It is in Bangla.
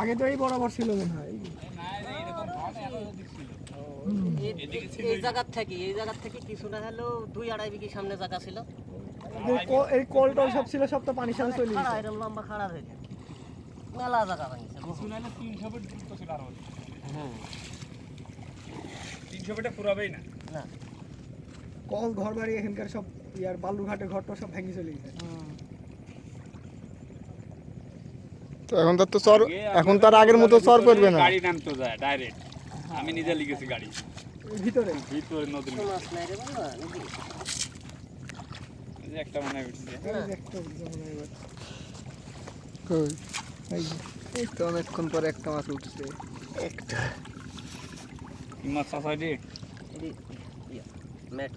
আগে তো এই বরাবর ছিল মনে হয়। এই- জায়গার থেকে এই জায়গার থেকে কিছুটা হলেও দুই আড়াই বিঘি সামনে জায়গা ছিল। এই কল টল সব ছিল সব তো পানির সাথে চলে খাড়া গেছে। এরকম লম্বা খাড়া হয়ে যায় মেলা জায়গা ভাঙছে কিছু নাহলে তিনশো ফিট দূরত্ব ছিল আরও অধিক। হুম। তিনশো ফিটে ফুরাবেই না। না। কল ঘর বাড়ি এখানকার সব ইয়ার বালুঘাটের ঘরটা সব ভেঙে চলে গেছে। তো এখন তার তো চর এখন তার আগের মতো চর করবে না। গাড়ি নামতো যায় ডাইরেক্ট আমি নিজে লিখেছি গাড়ি। ভিতরে। ভিতরে নদীর মাছ নাই রে বাবা নদী। একটা মনে উঠছে একটা যেমন এবার। কই? এই তো অনেকক্ষণ পরে একটা মাছ উঠছে। একটা। মাছ ইয়া মেট